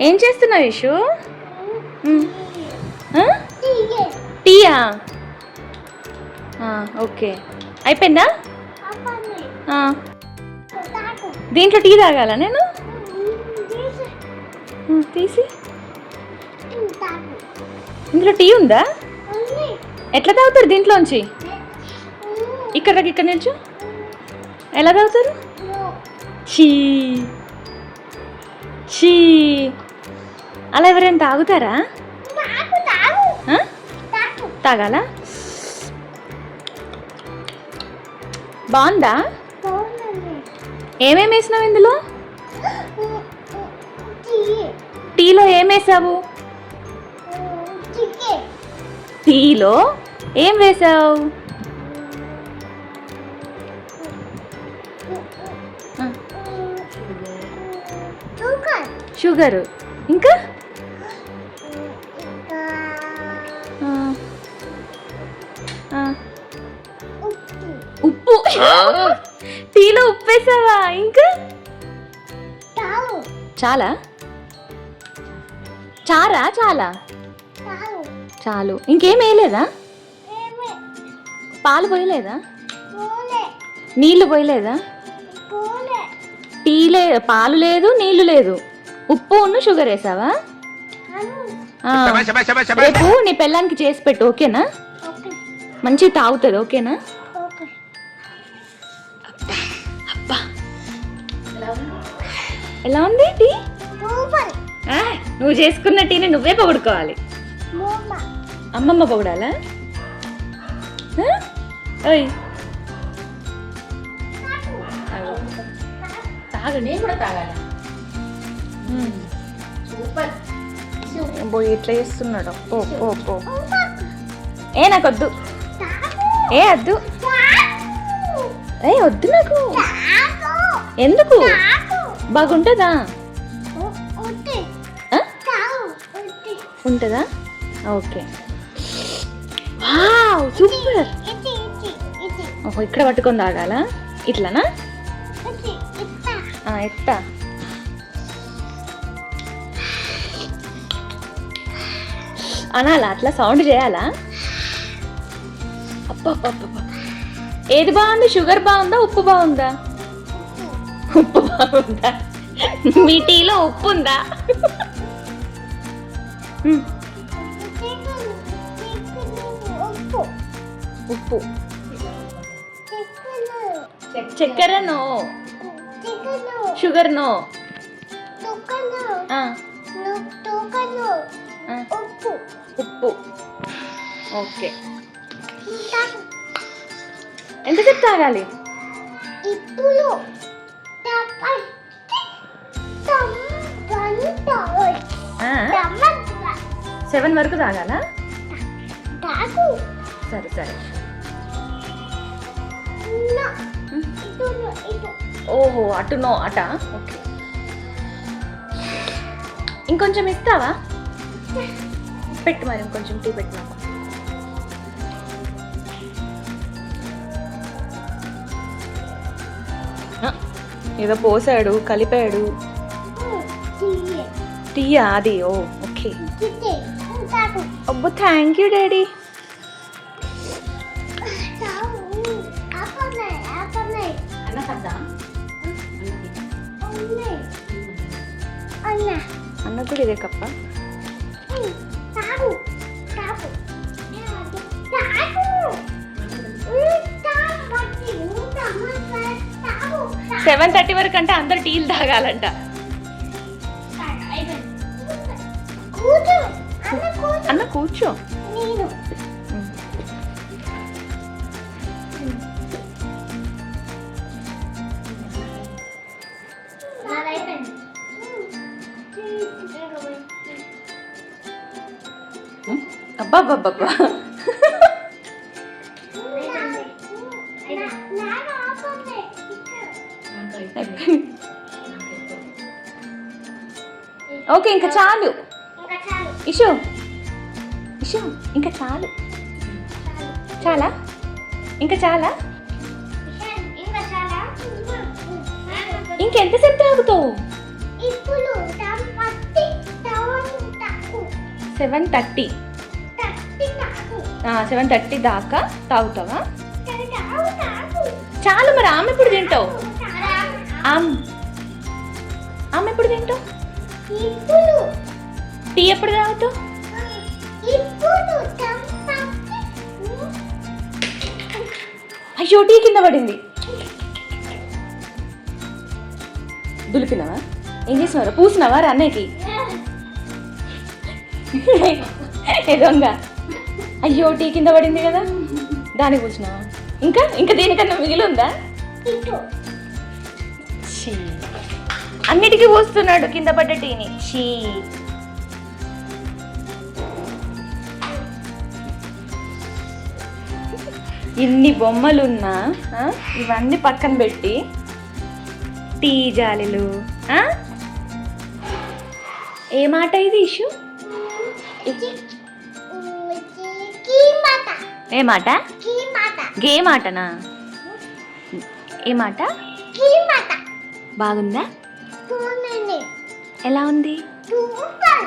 ఏం చేస్తున్నావు ఇషు? టీయా. ఓకే. అయిపోయిందా. దీంట్లో టీ తాగాల నేను? తీసి. ఇందులో టీ ఉందా? ఎట్లా తాగుతారు దీంట్లోంచి? ఇక్కడ ఇక్కడ నిల్చో. ఎలా తాగుతారు? చీ చీ అలా ఎవరైనా తాగుతారా? తాగాలా? బాగుందా? ఏమేమి వేసినావు ఇందులో? టీలో ఏం వేసావు? టీలో ఏం వేసావు? షుగర్. ఇంకా? ఉప్పు. టీలో ఉప్పు వేసావా ఇంకా? చాలా. చారా? చాలా? చాలు. ఇంకేం వేయలేదా? పాలు పోయలేదా? నీళ్ళు పోయలేదా? టీ లే పాలు లేదు నీళ్ళు లేదు. ఉప్పు ఉన్న షుగర్ వేసావా. రేపు నీ పెళ్ళానికి చేసి పెట్టు ఓకేనా? మంచిగా తాగుతుంది ఓకేనా? ఎలా ఉంది టీ? నువ్వు చేసుకున్న టీని నువ్వే పొగుడుకోవాలి. అమ్మమ్మ పొగడాలా? ఓయ్ అగో. తాగు నేను కూడా తాగాలి? సూపర్. పోయి ఇట్లా చేస్తున్నాడు. పో పో పో. ఏ నాకు వద్దు ఏ వద్దు. ఏ వద్దు నాకు. ఎందుకు? బాగుంటుందా? ఉంటుందా? ఓకే. సూపర్. ఓహో ఇక్కడ పట్టుకొని తాగాలా? ఇట్లానా? ఆ, అనాలా? అట్లా సౌండ్ చేయాలా. ఏది బాగుంది? షుగర్ బాగుందా? ఉప్పు బాగుందా? ఉప్పు బాగుందా? మీ టీలో ఉప్పు ఉందా? ఉప్పు. చక్కెర నో షుగర్ నో ఆ, ఉప్పు. ఓకే. ఎంతసేపు తాగాలి? ఇప్పుడు ఆ, సెవెన్ వరకు తాగాలా? తాగు. సరే సరే. ఓహో అటు నో అట? ఓకే. ఇంకొంచెం ఇస్తావా? పెట్టు మరి ఇంకొంచెం టీ పెట్టు నాకు. ఏదో పోసాడు కలిపాడు. టీయా అది? ఓ ఓకే. అబ్బో థ్యాంక్ యూ డాడీ అన్న కూడా ఇదే కప్ప? సెవెన్ థర్టీ వరకు అంటే అందరు టీలు తాగాలంట. అన్న కూర్చో. అబ్బా అబ్బా అబ్బా ఓకే ఇంకా చాలు. ఇషు. ఇషు ఇంకా చాలు. చాలా? ఇంకా చాలా? ఇంకెంతసేపు తాగుతావు? Seven thirty. సెవెన్ థర్టీ దాకా తాగుతావా? తాగు తాగు. చాలు మరి ఆమె ఎప్పుడు తింటావు? ఆమ్. ఆమె ఎప్పుడు తింటావు? టీ ఎప్పుడు తాగుతావు అయ్యో టీ కింద పడింది. దులిపినావా? ఏం చేసినారా పూసినావా? రా అన్నయ్యకి. దొంగ. అయ్యో టీ కింద పడింది కదా. దానికి పూసినావా? ఇంకా? ఇంకా దేనికన్నా మిగిలి ఉందా? అన్నిటికీ పోస్తున్నాడు కింద పడ్డ టీని. ఛీ. ఇన్ని బొమ్మలున్నా ఇవన్నీ పక్కన పెట్టి టీ జాలిలు? ఏ మాట ఇది ఇష్యూ ఏ మాట? గే మాటనా? ఏ మాట? బాగుందా? ఎలా ఉంది? సూపర్.